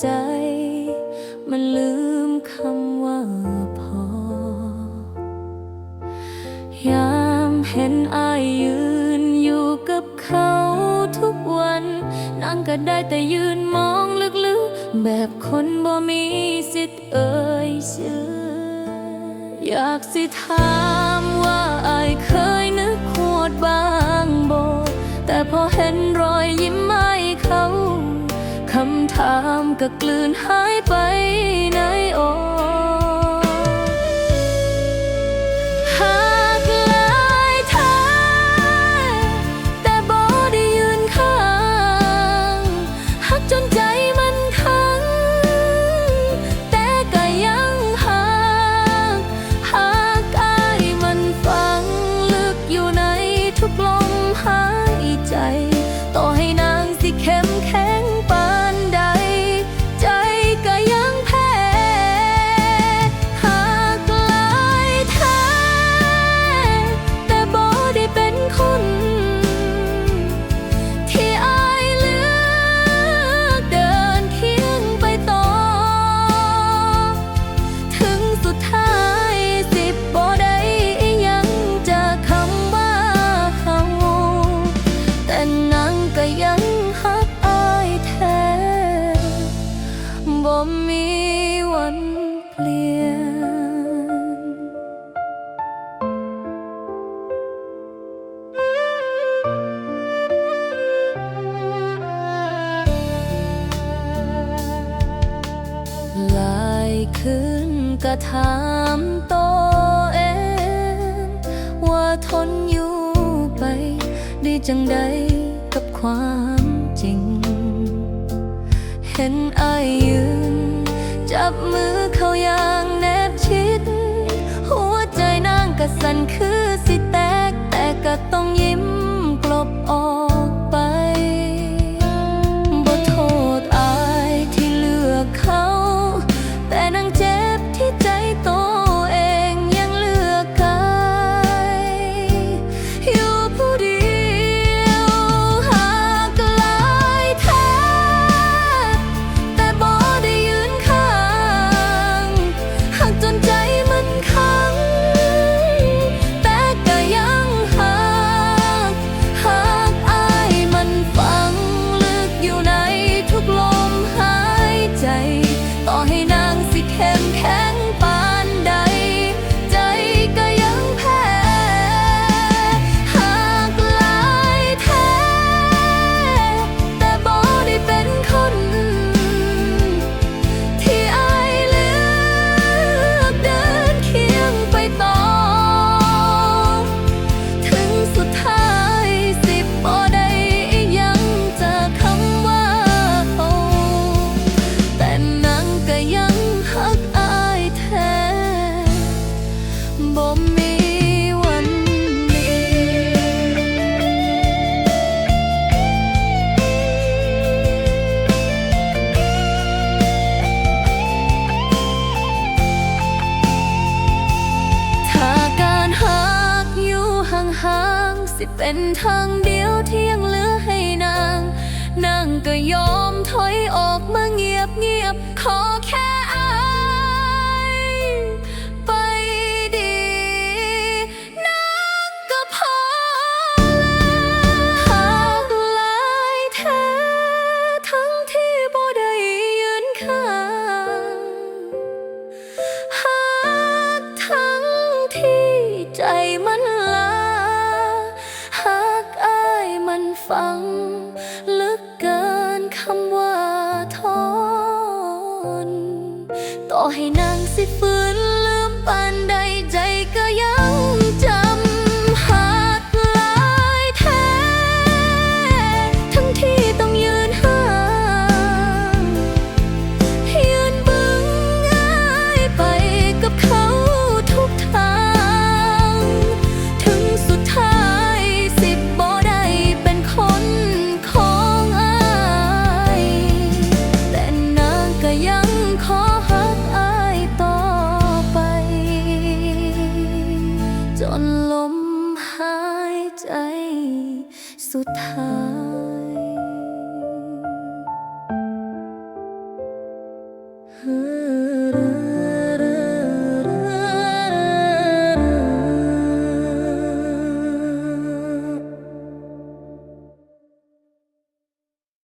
ใจ มันลืมคำว่าพอยามเห็นอายยืนอยู่กับเขาทุกวันนั่งก็ได้แต่ยืนมองลึกๆ แบบคนบ่มีสิทธิ์เอ่ยชื่อ อยากสิถามว่าอายเคยนึกโวดบางบ่แต่พอเห็นรอยยิ้ม ถามก็กลืนหายไปในอ ขึ้นก็ถามตัวเอง ว่าทนอยู่ไป ดีจังใดกับความจริง เห็นอายยืน จับมือเขายังิเป็นทางเดียวที่ยังเหลือให้นาง นางก็ยอมถอยออกมา มันฝังลึกเกินคำว่าทน ต่อให้นางสิฟื้น จนลมหายใจสุดท้าย